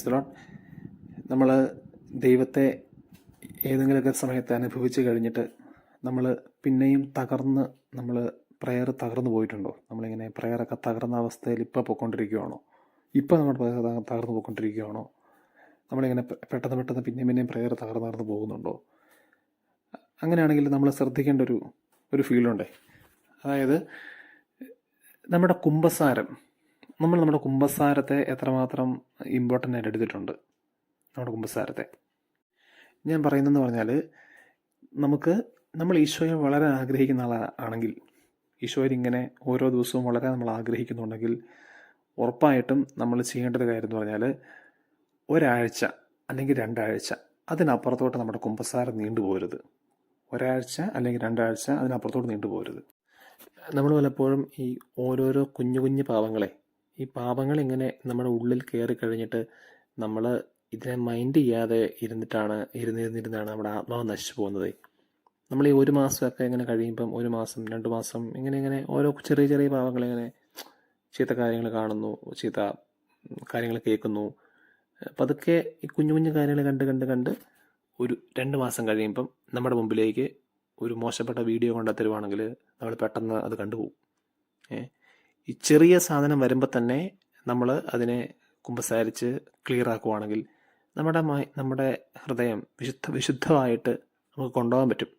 ക്രിസ്തലോൺ നമ്മൾ ദൈവത്തെ ഏതെങ്കിലുമൊക്കെ സമയത്ത് അനുഭവിച്ച് കഴിഞ്ഞിട്ട് നമ്മൾ പിന്നെയും തകർന്ന് നമ്മൾ പ്രയർ തകർന്നു പോയിട്ടുണ്ടോ? നമ്മളിങ്ങനെ പ്രയറൊക്കെ തകർന്ന അവസ്ഥയിൽ ഇപ്പോൾ പോയിക്കൊണ്ടിരിക്കുകയാണോ ഇപ്പോൾ നമ്മൾ പ്രയർ തക- തകർന്നു പോയിക്കൊണ്ടിരിക്കുകയാണോ നമ്മളിങ്ങനെ പെട്ടെന്ന് പെട്ടെന്ന് പിന്നെയും പിന്നെയും പ്രയർ തകർന്നു തകർന്നു പോകുന്നുണ്ടോ? അങ്ങനെയാണെങ്കിൽ നമ്മൾ ശ്രദ്ധിക്കേണ്ട ഒരു ഒരു ഫീലുണ്ടേ അതായത് നമ്മുടെ കുംഭസാരം നമ്മൾ നമ്മുടെ കുമ്പസാരത്തെ എത്രമാത്രം ഇമ്പോർട്ടന്റ് ആയിട്ട് എടുത്തിട്ടുണ്ട്. നമ്മുടെ കുമ്പസാരത്തെ. ഞാൻ പറയുന്നതെന്ന് പറഞ്ഞാൽ നമുക്ക് നമ്മൾ ഈശോയെ വളരെ ആഗ്രഹിക്കുന്ന ആളാണെങ്കിൽ ഈശോയിൽ ഇങ്ങനെ ഓരോ ദിവസവും വളരെ നമ്മൾ ആഗ്രഹിക്കുന്നുണ്ടെങ്കിൽ ഉറപ്പായിട്ടും നമ്മൾ ചെയ്യേണ്ട ഒരു കാര്യം എന്ന് പറഞ്ഞാൽ ഒരാഴ്ച അല്ലെങ്കിൽ രണ്ടാഴ്ച അതിനപ്പുറത്തോട്ട് നമ്മുടെ കുമ്പസാരം നീണ്ടുപോരുത് ഒരാഴ്ച അല്ലെങ്കിൽ രണ്ടാഴ്ച അതിനപ്പുറത്തോട്ട് നീണ്ടുപോരുത് നമ്മൾ പലപ്പോഴും ഈ ഓരോരോ കുഞ്ഞു കുഞ്ഞു പാവങ്ങളെ ഈ പാപങ്ങൾ ഇങ്ങനെ നമ്മുടെ ഉള്ളിൽ കയറി കഴിഞ്ഞിട്ട് നമ്മൾ ഇതിനെ മൈൻഡ് ചെയ്യാതെ ഇരുന്നിട്ടാണ് ഇരുന്നിരുന്നിരുന്നാണ് നമ്മുടെ ആത്മാവ് നശിച്ചു പോകുന്നത്. നമ്മൾ ഈ ഒരു മാസമൊക്കെ ഇങ്ങനെ കഴിയുമ്പം ഒരു മാസം രണ്ട് മാസം ഇങ്ങനെ ഇങ്ങനെ ഓരോ ചെറിയ ചെറിയ പാവങ്ങളിങ്ങനെ ചീത്ത കാര്യങ്ങൾ കാണുന്നു ചീത്ത കാര്യങ്ങൾ കേൾക്കുന്നു. പതുക്കെ ഈ കുഞ്ഞു കുഞ്ഞു കാര്യങ്ങൾ കണ്ട് കണ്ട് കണ്ട് ഒരു രണ്ട് മാസം കഴിയുമ്പം നമ്മുടെ മുമ്പിലേക്ക് ഒരു മോശപ്പെട്ട വീഡിയോ കൊണ്ടുതരുവാണെങ്കിൽ നമ്മൾ പെട്ടെന്ന് അത് കണ്ടുപോകും. ഏ? ഈ ചെറിയ സാധനം വരുമ്പോൾ തന്നെ നമ്മൾ അതിനെ കുമ്പസാരിച്ച് ക്ലിയർ ആക്കുവാണെങ്കിൽ നമ്മുടെ നമ്മുടെ ഹൃദയം വിശുദ്ധ വിശുദ്ധമായിട്ട് നമുക്ക് കൊണ്ടുപോകാൻ പറ്റും.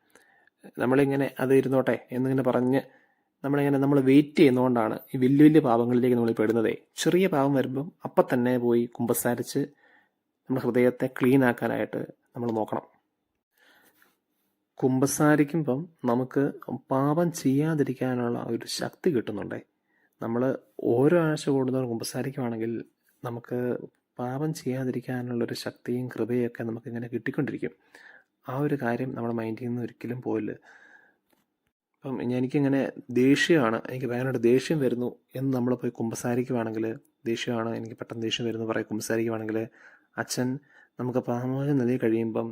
നമ്മളിങ്ങനെ അത് ഇരുന്നോട്ടെ എന്നിങ്ങനെ പറഞ്ഞ് നമ്മളിങ്ങനെ നമ്മൾ വെയിറ്റ് ചെയ്യുന്നതുകൊണ്ടാണ് ഈ വലിയ വലിയ പാപങ്ങളിലേക്ക് നമ്മൾ പെടുന്നതേ. ചെറിയ പാപം വരുമ്പം അപ്പം തന്നെ പോയി കുമ്പസാരിച്ച് നമ്മുടെ ഹൃദയത്തെ ക്ലീൻ ആക്കാനായിട്ട് നമ്മൾ നോക്കണം. കുമ്പസാരിക്കുമ്പം നമുക്ക് പാപം ചെയ്യാതിരിക്കാനുള്ള ഒരു ശക്തി കിട്ടുന്നുണ്ടേ. നമ്മൾ ഓരോ ആഴ്ച കൂടുന്നവർ കുമ്പസാരിക്കുവാണെങ്കിൽ നമുക്ക് പാപം ചെയ്യാതിരിക്കാനുള്ളൊരു ശക്തിയും കൃപയൊക്കെ നമുക്ക് ഇങ്ങനെ കിട്ടിക്കൊണ്ടിരിക്കും. ആ ഒരു കാര്യം നമ്മുടെ മൈൻഡിൽ നിന്ന് ഒരിക്കലും പോയില്ല അപ്പം എനിക്കിങ്ങനെ ദേഷ്യമാണ് എനിക്ക് ഭയങ്കരമായിട്ട് ദേഷ്യം വരുന്നു എന്ന് നമ്മൾ പോയി കുമ്പസാരിക്കുവാണെങ്കിൽ ദേഷ്യമാണ് എനിക്ക് പെട്ടെന്ന് ദേഷ്യം വരുന്നു പറയും കുമ്പസാരിക്കുവാണെങ്കിൽ അച്ഛൻ നമുക്ക് പാമോചനം നൽകി കഴിയുമ്പം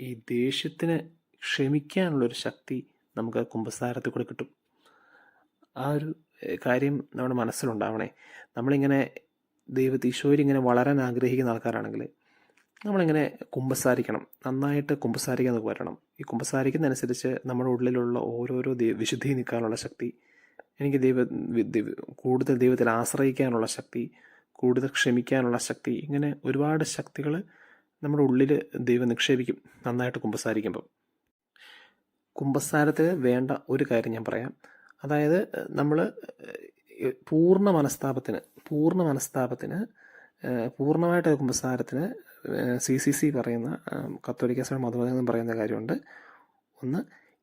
ഈ ദേഷ്യത്തിന് ക്ഷമിക്കാനുള്ളൊരു ശക്തി നമുക്ക് കുമ്പസാരത്തിൽ കൂടെ കിട്ടും. ആ ഒരു കാര്യം നമ്മുടെ മനസ്സിലുണ്ടാവണേ. നമ്മളിങ്ങനെ ദൈവത്തെ ഈശോയിൽ ഇങ്ങനെ വളരാൻ ആഗ്രഹിക്കുന്ന ആൾക്കാരാണെങ്കിൽ നമ്മളിങ്ങനെ കുമ്പസാരിക്കണം. നന്നായിട്ട് കുമ്പസാരിക്കാൻ വരണം. ഈ കുമ്പസാരിക്കുന്നതനുസരിച്ച് നമ്മുടെ ഉള്ളിലുള്ള ഓരോരോ വിശുദ്ധി നിൽക്കാനുള്ള ശക്തി എനിക്ക് ദൈവ കൂടുതൽ ദൈവത്തിൽ ആശ്രയിക്കാനുള്ള ശക്തി കൂടുതൽ ക്ഷമിക്കാനുള്ള ശക്തി ഇങ്ങനെ ഒരുപാട് ശക്തികൾ നമ്മുടെ ഉള്ളിൽ ദൈവം നിക്ഷേപിക്കും നന്നായിട്ട് കുമ്പസാരിക്കുമ്പം. കുമ്പസാരത്തിൽ വേണ്ട ഒരു കാര്യം ഞാൻ പറയാം. അതായത് നമ്മൾ പൂർണ മനസ്താപത്തിന് പൂർണ മനസ്താപത്തിന് പൂർണമായിട്ട് നോക്കുമ്പോൾ കുമ്പസാരത്തിന് സി സി സി പറയുന്ന കത്തോലിക്ക സഭ പറയുന്ന കാര്യമുണ്ട്. ഒന്ന്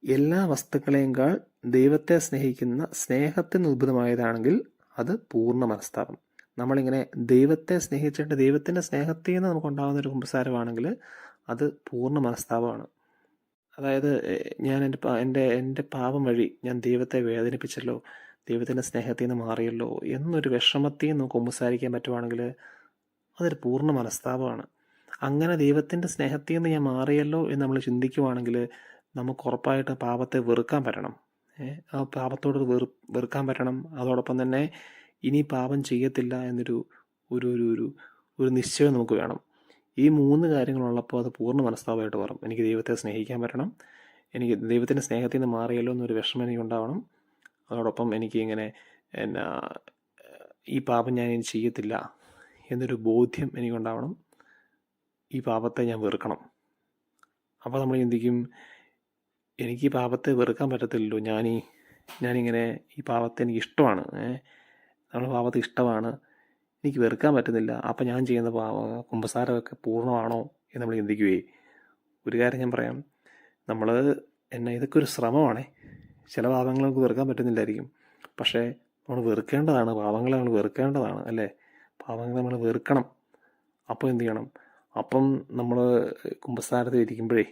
എല്ലാ വസ്തുക്കളെയുംക്കാൾ ദൈവത്തെ സ്നേഹിക്കുന്ന സ്നേഹത്തിന് ഉദ്ഭുതമായതാണെങ്കിൽ അത് പൂർണ മനസ്താപം. നമ്മളിങ്ങനെ ദൈവത്തെ സ്നേഹിച്ചിട്ട് ദൈവത്തിന്റെ സ്നേഹത്തിൽ നിന്ന് നമുക്കുണ്ടാകുന്ന ഒരു കുമ്പസാരമാണെങ്കിൽ അത് പൂർണ മനസ്താപമാണ്. അതായത് ഞാൻ എന്റെ എന്റെ എന്റെ പാപം വഴി ഞാൻ ദൈവത്തെ വേദനിപ്പിച്ചല്ലോ ദൈവത്തിന്റെ സ്നേഹത്തിൽ നിന്ന് മാറിയല്ലോ എന്നൊരു വിഷമത്തെയും നമുക്ക് ഒമ്പസാരിക്കാൻ പറ്റുവാണെങ്കിൽ അതൊരു പൂർണ മനസ്താപമാണ്. അങ്ങനെ ദൈവത്തിന്റെ സ്നേഹത്തിൽ നിന്ന് ഞാൻ മാറിയല്ലോ എന്ന് നമ്മൾ ചിന്തിക്കുവാണെങ്കിൽ നമുക്ക് ഉറപ്പായിട്ട് പാപത്തെ വെറുക്കാൻ പറ്റണം. ആ പാപത്തോട് വെറു വെറുക്കാൻ പറ്റണം. അതോടൊപ്പം തന്നെ ഇനി പാപം ചെയ്യത്തില്ല എന്നൊരു ഒരു ഒരു ഒരു നിശ്ചയം നമുക്ക് വേണം. ഈ മൂന്ന് കാര്യങ്ങളുള്ളപ്പോൾ അത് പൂർണ മനസ്താപമായിട്ട് മാറും. എനിക്ക് ദൈവത്തെ സ്നേഹിക്കാൻ പറ്റണം. എനിക്ക് ദൈവത്തിന്റെ സ്നേഹത്തിൽ നിന്ന് മാറിയല്ലോ എന്നൊരു വിഷമം എനിക്ക് ഉണ്ടാവണം. അതോടൊപ്പം എനിക്ക് ഇങ്ങനെ എന്നാ ഈ പാപം ഞാൻ ഇനി ചെയ്യത്തില്ല എന്നൊരു ബോധ്യം എനിക്കുണ്ടാവണം ഈ പാപത്തെ ഞാൻ വെറുക്കണം. അപ്പോൾ നമ്മൾ ചിന്തിക്കും എനിക്ക് ഈ പാപത്തെ വെറുക്കാൻ പറ്റത്തില്ലല്ലോ. ഞാനീ ഞാനിങ്ങനെ ഈ പാപത്തെ എനിക്ക് ഇഷ്ടമാണ്. നമ്മൾ പാപത്തെ ഇഷ്ടമാണ്. എനിക്ക് വെറുക്കാൻ പറ്റുന്നില്ല. അപ്പം ഞാൻ ചെയ്യുന്ന കുമ്പസാരമൊക്കെ പൂർണമാണോ എന്ന് നമ്മൾ ചിന്തിക്കുകയേ. ഒരു കാര്യം ഞാൻ പറയാം. നമ്മൾ എന്നെ ഇതൊക്കെ ഒരു ശ്രമമാണേ. ചില പാപങ്ങൾ നമുക്ക് വെറുക്കാൻ പറ്റുന്നില്ലായിരിക്കും. പക്ഷേ നമ്മൾ വെറുക്കേണ്ടതാണ്. പാപങ്ങളെ നമ്മൾ വെറുക്കേണ്ടതാണ് അല്ലേ? പാപങ്ങളെ നമ്മൾ വെറുക്കണം. അപ്പോൾ എന്ത് ചെയ്യണം? അപ്പം നമ്മൾ കുമ്പസാരത്തിൽ ഇരിക്കുമ്പോഴേ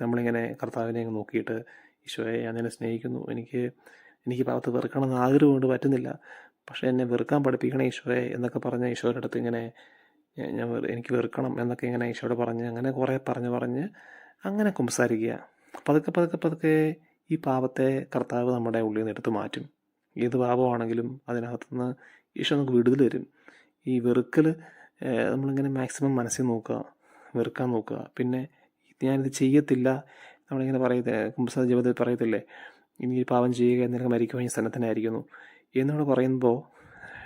നമ്മളിങ്ങനെ കർത്താവിനെ അങ്ങ് നോക്കിയിട്ട് ഈശോയെ ഞാൻ സ്നേഹിക്കുന്നു. എനിക്ക് എനിക്ക് പാപത്തെ വെറുക്കണം എന്ന് ആഗ്രഹമുണ്ട്. പറ്റുന്നില്ല. പക്ഷേ എന്നെ വെറുക്കാൻ പഠിപ്പിക്കണേ ഈശോയെ എന്നൊക്കെ പറഞ്ഞ് ഈശോയുടെ അടുത്ത് ഇങ്ങനെ ഞാൻ എനിക്ക് വെറുക്കണം എന്നൊക്കെ ഇങ്ങനെ ഈശോയോട് പറഞ്ഞ് അങ്ങനെ കുറേ പറഞ്ഞ് പറഞ്ഞ് അങ്ങനെ കുമ്പസാരിക്കുക. പതുക്കെ പതുക്കെ പതുക്കെ ഈ പാപത്തെ കർത്താവ് നമ്മുടെ ഉള്ളിൽ നിന്ന് എടുത്ത് മാറ്റും. ഏത് പാപമാണെങ്കിലും അതിനകത്തുനിന്ന് ഈശോ നമുക്ക് വിടുതൽ തരും. ഈ വെറുക്കൽ നമ്മളിങ്ങനെ മാക്സിമം മനസ്സിൽ നോക്കുക വെറുക്കാൻ നോക്കുക. പിന്നെ ഞാനിത് ചെയ്യത്തില്ല. നമ്മളിങ്ങനെ പറയത്തില്ലേ കുമ്പസാര ജീവിതത്തിൽ പറയത്തില്ലേ ഇനി പാപം ചെയ്യുക എന്നൊക്കെ മരിക്കുവാൻ സന്നദ്ധനായിരിക്കുന്നു എന്നോട് പറയുമ്പോൾ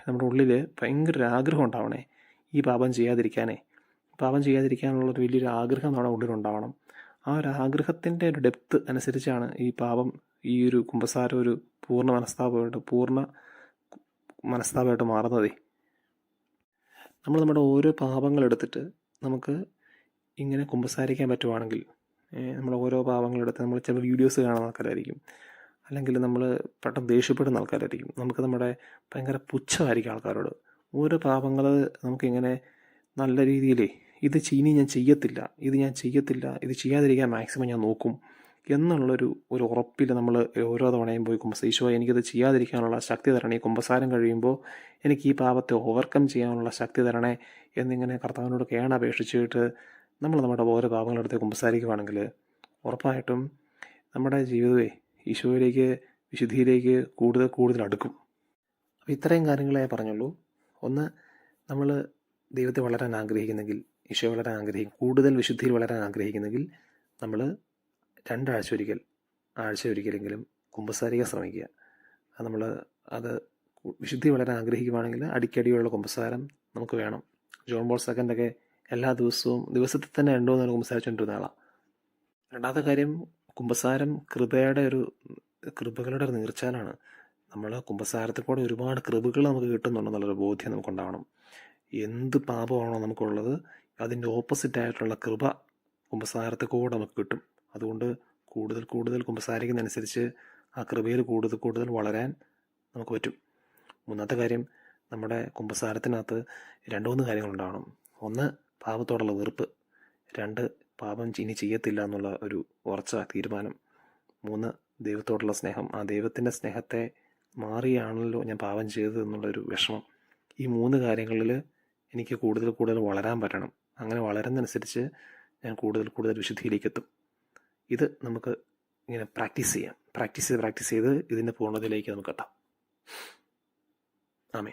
നമ്മുടെ ഉള്ളിൽ ഭയങ്കര ആഗ്രഹം ഉണ്ടാവണേ ഈ പാപം ചെയ്യാതിരിക്കാനേ. പാപം ചെയ്യാതിരിക്കാനുള്ള ഒരു വലിയൊരു ആഗ്രഹം നമ്മുടെ ഉള്ളിലുണ്ടാവണം ആ ഒരു ആഗ്രഹത്തിന്റെ ഒരു ഡെപ്ത് അനുസരിച്ചാണ് ഈ പാപം ഈ ഒരു കുംഭസാരം ഒരു പൂർണ മനസ്താപമായിട്ട് പൂർണ മനസ്താപമായിട്ട് മാറുന്നതേ. നമ്മൾ നമ്മുടെ ഓരോ പാപങ്ങൾ എടുത്തിട്ട് നമുക്ക് ഇങ്ങനെ കുമ്പസാരിക്കാൻ പറ്റുവാണെങ്കിൽ നമ്മൾ ഓരോ പാപങ്ങളെടുത്ത് നമ്മൾ ചില വീഡിയോസ് കാണുന്ന ആൾക്കാരായിരിക്കും. അല്ലെങ്കിൽ നമ്മൾ പെട്ടെന്ന് ദേഷ്യപ്പെടുന്ന ആൾക്കാരായിരിക്കും. നമുക്ക് നമ്മുടെ ഭയങ്കര പുച്ഛമായിരിക്കും ആൾക്കാരോട്. ഓരോ പാപങ്ങൾ നമുക്കിങ്ങനെ നല്ല രീതിയിൽ ഇത് ഇനി ഞാൻ ചെയ്യത്തില്ല ഇത് ഞാൻ ചെയ്യത്തില്ല ഇത് ചെയ്യാതിരിക്കാൻ മാക്സിമം ഞാൻ നോക്കും എന്നുള്ളൊരു ഒരു ഉറപ്പിൽ നമ്മൾ ഓരോ തവണയും പോയി കുമ്പസ ഈശോ എനിക്കിത് ചെയ്യാതിരിക്കാനുള്ള ശക്തി തരണേ കുമ്പസാരം കഴിയുമ്പോൾ എനിക്ക് ഈ പാപത്തെ ഓവർകം ചെയ്യാനുള്ള ശക്തി തരണേ എന്നിങ്ങനെ കർത്താവിനോട് കേണപേക്ഷിച്ചിട്ട് നമ്മൾ നമ്മുടെ ഓരോ പാപങ്ങളെടുത്ത് കുമ്പസാരിക്കുവാണെങ്കിൽ ഉറപ്പായിട്ടും നമ്മുടെ ജീവിതമേ ഈശോയിലേക്ക് വിശുദ്ധിയിലേക്ക് കൂടുതൽ കൂടുതൽ അടുക്കും. അപ്പോൾ ഇത്രയും കാര്യങ്ങളെ പറഞ്ഞുള്ളൂ. ഒന്ന് നമ്മൾ ദൈവത്തെ വളരാൻ ആഗ്രഹിക്കുന്നെങ്കിൽ ഈശോയെ വളരാൻ ആഗ്രഹിക്കും കൂടുതൽ വിശുദ്ധിയിൽ വളരാൻ ആഗ്രഹിക്കുന്നെങ്കിൽ നമ്മൾ രണ്ടാഴ്ച ഒരിക്കൽ ആഴ്ച ഒരിക്കലെങ്കിലും കുമ്പസാരിക്കാൻ ശ്രമിക്കുക. അത് നമ്മൾ അത് വിശുദ്ധി വളരാൻ ആഗ്രഹിക്കുവാണെങ്കിൽ അടിക്കടിയുള്ള കുമ്പസാരം നമുക്ക് വേണം. ജോൺ ബോൾ സെക്കൻഡൊക്കെ എല്ലാ ദിവസവും ദിവസത്തിൽ തന്നെ രണ്ടോ നാലോ കുമ്പസാരിച്ചുകൊണ്ടിരുന്ന ആളാണ് രണ്ടാമത്തെ കാര്യം കുമ്പസാരം കൃപയുടെ ഒരു കൃപകളുടെ ഒരു നീർച്ചാലാണ്. നമ്മൾ കുമ്പസാരത്തിൽ കൂടെ ഒരുപാട് കൃപകൾ നമുക്ക് കിട്ടുന്നുണ്ടെന്നുള്ളൊരു ബോധ്യം നമുക്കുണ്ടാവണം. എന്ത് പാപമാണോ നമുക്കുള്ളത് അതിന്റെ ഓപ്പോസിറ്റ് ആയിട്ടുള്ള കൃപ കുമ്പസാരത്തിൽ കൂടെ നമുക്ക് കിട്ടും. അതുകൊണ്ട് കൂടുതൽ കൂടുതൽ കുമ്പസാരിക്കുന്നതനുസരിച്ച് ആ കൃപയിൽ കൂടുതൽ കൂടുതൽ വളരാൻ നമുക്ക് പറ്റും. മൂന്നാമത്തെ കാര്യം നമ്മുടെ കുമ്പസാരത്തിനകത്ത് രണ്ട് മൂന്ന് കാര്യങ്ങളുണ്ടാവണം. ഒന്ന് പാപത്തോടുള്ള വെറുപ്പ്. രണ്ട് പാപം ഇനി ചെയ്യത്തില്ല എന്നുള്ള ഒരു ഉറച്ച തീരുമാനം. മൂന്ന് ദൈവത്തോടുള്ള സ്നേഹം. ആ ദൈവത്തിന്റെ സ്നേഹത്തെ മാറിയാണല്ലോ ഞാൻ പാപം ചെയ്തത് എന്നുള്ളൊരു വിഷമം. ഈ മൂന്ന് കാര്യങ്ങളിൽ എനിക്ക് കൂടുതൽ കൂടുതൽ വളരാൻ പറ്റണം. അങ്ങനെ വളരുന്നതനുസരിച്ച് ഞാൻ കൂടുതൽ കൂടുതൽ വിശുദ്ധിയിലേക്ക് എത്തും ഇത് നമുക്ക് ഇങ്ങനെ പ്രാക്ടീസ് ചെയ്യാം. പ്രാക്ടീസ് ചെയ്ത് പ്രാക്ടീസ് ചെയ്ത് ഇതിന്റെ പൂർണതയിലേക്ക് നമുക്ക് എത്താം. ആമേ